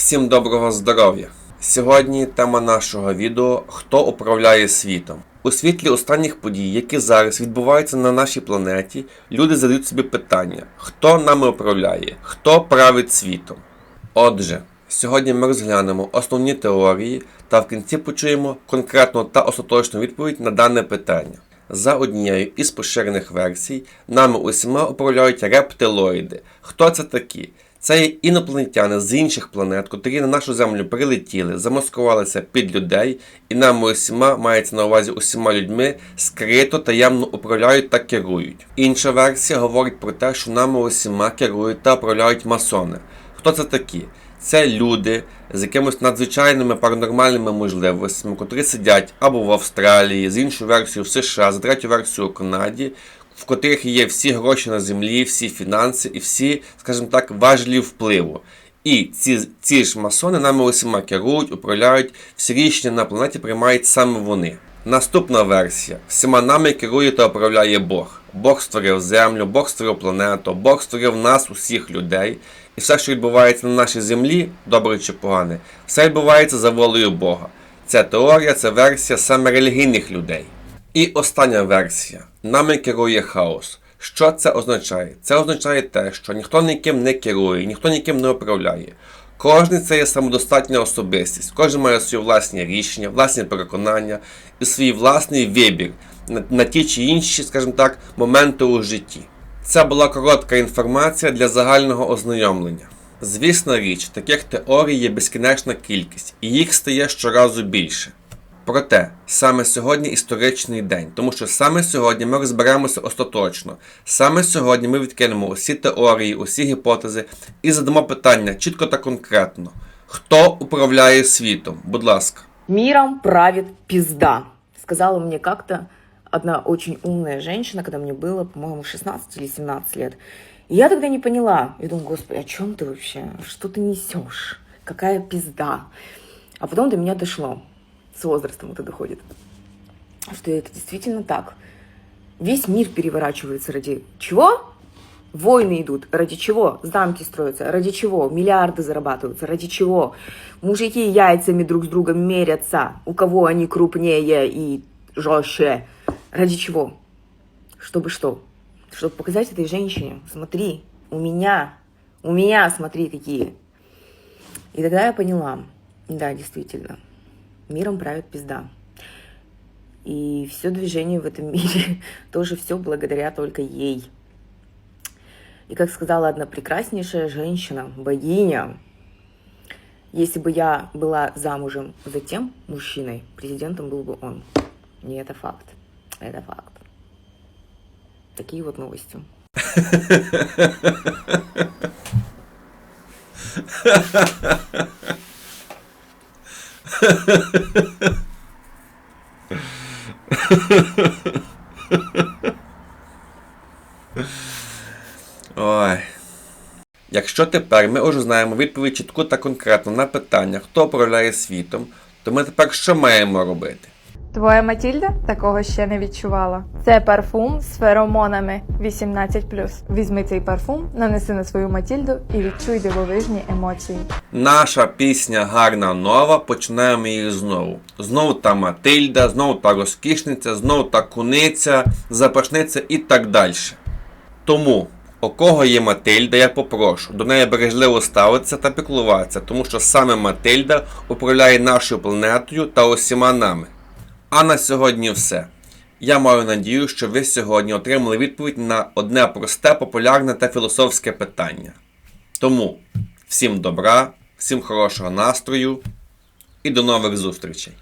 Всім доброго здоров'я! Сьогодні тема нашого відео Хто управляє світом. У світлі останніх подій, які зараз відбуваються на нашій планеті, люди задають собі питання: хто нами управляє, хто править світом. Отже, сьогодні ми розглянемо основні теорії та в кінці почуємо конкретну та остаточну відповідь на дане питання. За однією із поширених версій, нами усіма управляють рептилоїди. Хто це такі? Це є інопланетяни з інших планет, котрі на нашу землю прилетіли, замаскувалися під людей, і нами усіма мається на увазі усіма людьми, скрито таємно управляють та керують. Інша версія говорить про те, що нами усіма керують та управляють масони. Хто це такі? Це люди з якимись надзвичайними паранормальними можливостями, котрі сидять або в Австралії, з іншою версією в США, за третю версію у Канаді, в котрих є всі гроші на землі, всі фінанси і всі, скажімо так, важелі впливу. І ці, ці ж масони нами усіма керують, управляють, всі рішення на планеті приймають саме вони. Наступна версія. Всіма нами керує та управляє Бог. Бог створив землю, Бог створив планету, Бог створив нас, усіх людей. І все, що відбувається на нашій землі, добре чи погане, все відбувається за волею Бога. Ця теорія це версія саме релігійних людей. І остання версія. Нами керує хаос. Що це означає? Це означає те, що ніхто ніким не керує, ніхто ніким не управляє. Кожен це є самодостатня особистість, кожен має свої власні рішення, власні переконання і свій власний вибір на, ті чи інші, скажімо так, моменти у житті. Це була коротка інформація для загального ознайомлення. Звісна річ, таких теорій є безкінечна кількість, і їх стає щоразу більше. Проте саме сьогодні історичний день, тому що саме сьогодні ми розберемося остаточно. Саме сьогодні ми відкинемо усі теорії, усі гіпотези і задамо питання чітко та конкретно: хто управляє світом? Будь ласка. Миром правит пизда. Сказала мне как-то одна очень умная женщина, когда мне было, по-моему, 16 или 17 лет. И я тогда не поняла. Я думаю, господи, о чем ты вообще? Что ты несешь? Какая пизда? А потом до меня дошло. С возрастом это доходит. Что это действительно так. Весь мир переворачивается ради чего? Войны идут. Ради чего? Замки строятся. Ради чего? Миллиарды зарабатываются. Ради чего? Мужики яйцами друг с другом мерятся. У кого они крупнее и жестче. Ради чего? Чтобы что? Чтобы показать этой женщине, смотри, у меня, у меня, смотри, какие. И тогда я поняла, да, действительно, миром правит пизда. И все движение в этом мире тоже все благодаря только ей. И как сказала одна прекраснейшая женщина, богиня, если бы я была замужем за тем мужчиной, президентом был бы он. И это факт. Это факт. Такие вот новости. Ой. Якщо тепер ми вже знаємо відповідь чітку та конкретно на питання, хто управляє світом, то ми тепер що маємо робити? Твоя Матільда такого ще не відчувала. Це парфум з феромонами 18+. Візьми цей парфум, нанеси на свою Матільду і відчуй дивовижні емоції. Наша пісня гарна нова, починаємо її знову. Знову та Матильда, знову та розкішниця, знову та куниця, запашниця і так далі. Тому, у кого є Матильда, я попрошу до неї бережливо ставитися та піклуватися, тому що саме Матильда управляє нашою планетою та усіма нами. А на сьогодні все. Я маю надію, що ви сьогодні отримали відповідь на одне просте, популярне та філософське питання. Тому всім добра, всім хорошого настрою і до нових зустрічей!